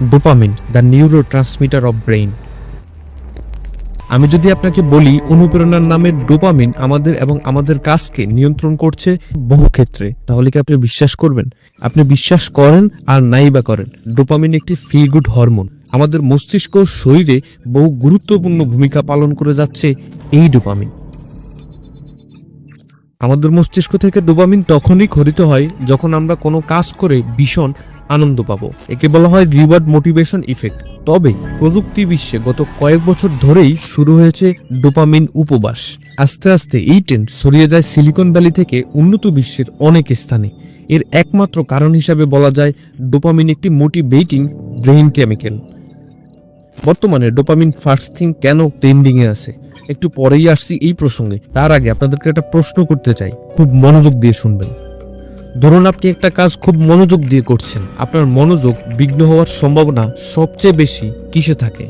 Dopamine, the neurotransmitter of brain. আমি যদি আপনাকে বলি, অনুপ্রেরণার নামে ডোপামিন আমাদের এবং আমাদের কাজকে নিয়ন্ত্রণ করছে বহু ক্ষেত্রে, তাহলে কি আপনি বিশ্বাস করবেন? আপনি বিশ্বাস করেন আর নাই বা করেন, ডোপামিন একটি ফিল গুড হরমোন আমাদের মস্তিষ্ক শরীরে বহু গুরুত্বপূর্ণ ভূমিকা পালন করে যাচ্ছে এই ডোপামিন। আমাদের মস্তিষ্ক থেকে ডোপামিন তখনই খরিত হয় যখন আমরা কোনো কাজ করে ভীষণ আনন্দ পাবো। একে বলা হয় রিওয়ার্ড মোটিভেশন ইফেক্ট। তবে প্রযুক্তি বিশ্বে গত কয়েক বছর ধরেই শুরু হয়েছে ডোপামিন উপবাস। আস্তে আস্তে এই ট্রেন্ড ছড়িয়ে যায় সিলিকন ভ্যালি থেকে উন্নত বিশ্বের অনেক স্থানে। এর একমাত্র কারণ হিসাবে বলা যায় ডোপামিন একটি মোটিভেটিং ব্রেইন কেমিক্যাল। বর্তমানে ডোপামিন ফার্স্ট থিং কেন ট্রেন্ডিং এ আছে? একটু পরেই আসছি এই প্রসঙ্গে। তার আগে আপনাদেরকে একটা প্রশ্ন করতে চাই। খুব মনোযোগ দিয়ে শুনবেন। ধরুন আপনি একটা কাজ খুব মনোযোগ দিয়ে করছেন। আপনার মনোযোগ বিঘ্ন হওয়ার সম্ভাবনা সবচেয়ে বেশি কিসে থাকে?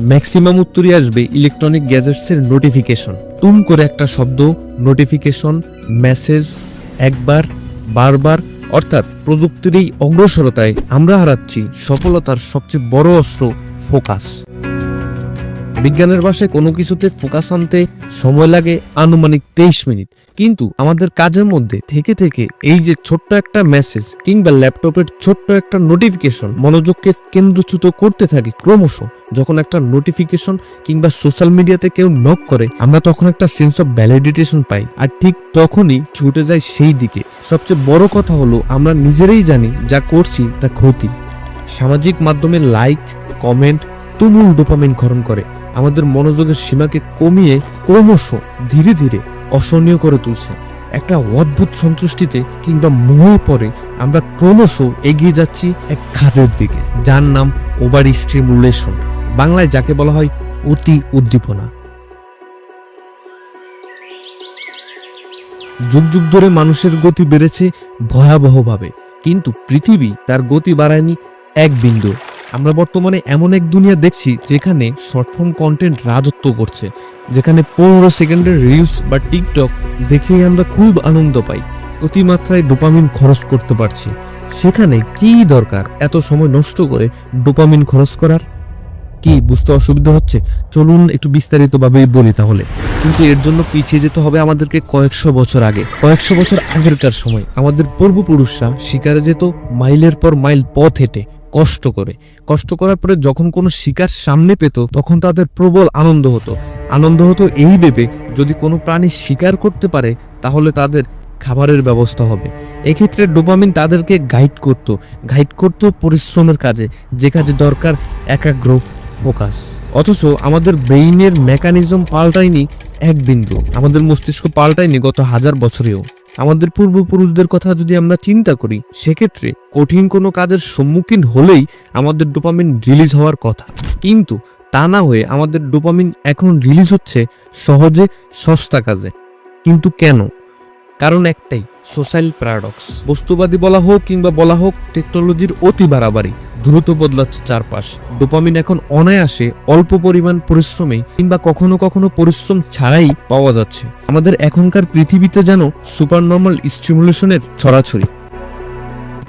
ম্যাক্সিমাম উত্তরই আসবে ইলেকট্রনিক গ্যাজেটসের নোটিফিকেশন। টুম করে একটা শব্দ, নোটিফিকেশন, মেসেজ, একবার, বারবার, অর্থাৎ প্রযুক্তির এই অগ্রসরতায় আমরা হারাচ্ছি সফলতার সবচেয়ে বড় অস্ত্র ফোকাস। বিজ্ঞানের ভাষায় কোনো কিছুতে ফোকাস আনতে সময় লাগে আনুমানিক তেইশ মিনিট। কিন্তু আমাদের কাজের মধ্যে থেকে থেকে এই যে ছোট্ট একটা মেসেজ কিংবা ল্যাপটপের ছোট্ট একটা নোটিফিকেশন মনোযোগকে কেন্দ্রচ্যুত করতে থাকে ক্রমশ, যখন একটা নোটিফিকেশন কিংবা সোশ্যাল মিডিয়াতে কেউ নক করে, আমরা তখন একটা সেন্স অফ ভ্যালিডিটেশন পাই। আর ঠিক তখনই ছুটে যায় সেই দিকে। সবচেয়ে বড় কথা হলো, আমরা নিজেরাই জানি যা করছি, তা ক্ষতি। সামাজিক মাধ্যমে লাইক কমেন্ট তুমুল ডোপামিন ক্ষরণ করে। আমাদের মনোযোগের সীমাকে কমিয়ে ক্রমশ ধীরে ধীরে অসহনীয় করে তুলছে। একটা অদ্ভুত সন্তুষ্টিতে কিংবা মোহে পরে আমরা ক্রমশ এগিয়ে যাচ্ছি এক খাদের দিকে, যার নাম ওভার স্টিমুলেশন, বাংলায় যাকে বলা হয় অতি উদ্দীপনা। যুগ যুগ ধরে মানুষের গতি বেড়েছে ভয়াবহভাবে, কিন্তু পৃথিবী তার গতি বাড়ায়নি এক বিন্দু। আমরা বর্তমানে এমন এক দুনিয়া দেখছি যেখানে শর্ট ফর্ম কন্টেন্ট রাজত্ব করছে, যেখানে পনেরো সেকেন্ডের রিলস বা টিকটক দেখেই আমরা খুব আনন্দ পাই, অতিমাত্রায় ডোপামিন খরচ করতে পারছি। সেখানে কি দরকার এত সময় নষ্ট করে ডোপামিন খরচ করার? কি বুঝতে অসুবিধা হচ্ছে? চলুন একটু বিস্তারিতভাবে বলি তাহলে। কিন্তু এর জন্য পিছিয়ে যেতে হবে আমাদেরকে কয়েকশো বছর আগে। কয়েকশো বছর আগেরকার সময় আমাদের পূর্বপুরুষরা শিকারে যেত, মাইলের পর মাইল পথ হেঁটে। কষ্ট করে। কষ্ট করার পরে যখন কোনো শিকার সামনে পেত, তখন তাদের প্রবল আনন্দ হতো। আনন্দ হতো এই ভেবে, যদি কোনো প্রাণী শিকার করতে পারে, তাহলে তাদের খাবারের ব্যবস্থা হবে। এক্ষেত্রে ডোপামিন তাদেরকে গাইড করত। গাইড করত পরিশ্রমের কাজে, যে কাজে দরকার একাগ্র ফোকাস অথচ আমাদের ব্রেইনের মেকানিজম পাল্টায়নি এক বিন্দু। আমাদের মস্তিষ্ক পাল্টায়নি গত হাজার বছরেও। আমাদের পূর্বপুরুষদের কথা যদি আমরা চিন্তা করি, সেক্ষেত্রে কঠিন কোনো কাজের সম্মুখীন হলেই আমাদের ডোপামিন রিলিজ হওয়ার কথা। কিন্তু তা না হয়ে আমাদের ডোপামিন এখন রিলিজ হচ্ছে সহজে সস্তা কাজে। কিন্তু কেন? কারণ একটাই সোশ্যাল প্যারাডক্স বস্তুবাদী বলা হোক কিংবা বলা হোক টেকনোলজির অতি বাড়াবাড়ি। দ্রুত বদলাচ্ছে চারপাশ। ডোপামিন এখন অনায়াসে অল্প পরিমাণ পরিশ্রমে কিংবা কখনো কখনো পরিশ্রম ছাড়াই পাওয়া যাচ্ছে। আমাদের এখনকার পৃথিবীতে যেন সুপার নর্মাল স্টিমুলেশনের ছড়াছড়ি।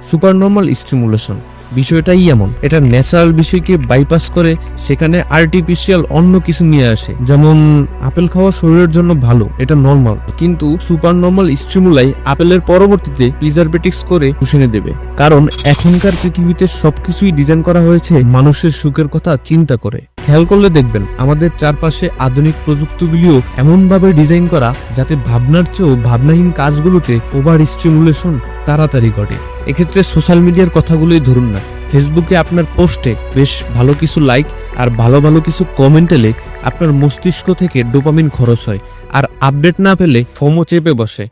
Super normal stimulation. বিষয়টাই এমন। এটা ন্যাচারাল বিষয়কে বাইপাস করে সেখানে আর্টিফিশিয়াল অন্য কিছু নিয়ে আসে। যেমন আপেল খাওয়া শরীরের জন্য ভালো, এটা নর্মাল কিন্তু সুপার নর্মাল স্ট্রিমুলাই আপেলের পরবর্তীতে প্রিজারভেটিক্স করে পুষেনে দেবে। কারণ এখনকার পৃথিবীতে সবকিছুই ডিজাইন করা হয়েছে মানুষের সুখের কথা চিন্তা করে। খেয়াল করলে দেখবেন আমাদের চারপাশে আধুনিক প্রযুক্তিগুলিও এমনভাবে ডিজাইন করা যাতে ভাবনার চেয়েও ভাবনাহীন কাজগুলোতে ওভার স্টিমুলেশন তাড়াতাড়ি ঘটে। এক্ষেত্রে সোশ্যাল মিডিয়ার কথাগুলোই ধরুন না। ফেসবুকে আপনার পোস্টে বেশ ভালো কিছু লাইক আর ভালো ভালো কিছু কমেন্ট এলে আপনার মস্তিষ্ক থেকে ডোপামিন খরচ হয় আর আপডেট না পেলে ফোমো চেপে বসে।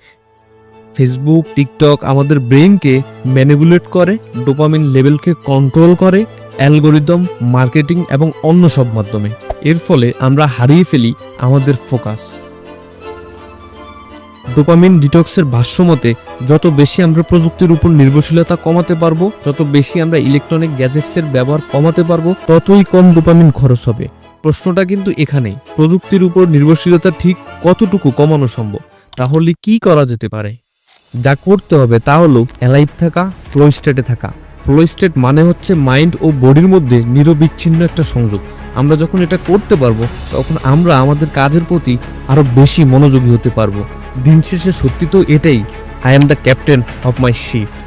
ফেসবুক, টিকটক আমাদের ব্রেনকে ম্যানিপুলেট করে, ডোপামিন লেভেলকে কন্ট্রোল করে অ্যালগোরিদম, মার্কেটিং এবং অন্য সব মাধ্যমে। এর ফলে আমরা হারিয়ে ফেলি আমাদের ফোকাস। ডোপামিন ডিটক্সের ভাষ্যমতে যত বেশি আমরা প্রযুক্তির উপর নির্ভরশীলতা কমাতে পারব, যত বেশি আমরা ইলেকট্রনিক গ্যাজেটসের ব্যবহার কমাতে পারব, ততই কম ডোপামিন খরচ হবে। প্রশ্নটা কিন্তু এখানেই প্রযুক্তির উপর নির্ভরশীলতা ঠিক কতটুকু কমানো সম্ভব? তাহলে কি করা যেতে পারে? যা করতে হবে তা হলো অ্যালাইভ থাকা, ফ্লো স্টেটে থাকা। ফ্লো স্টেট মানে হচ্ছে মাইন্ড ও বডির মধ্যে নিরবিচ্ছিন্ন একটা সংযোগ। আমরা যখন এটা করতে পারব, তখন আমরা আমাদের কাজের প্রতি আরও বেশি মনোযোগী হতে পারব। দিন শেষে সত্যি তো এটাই I am the captain of my shift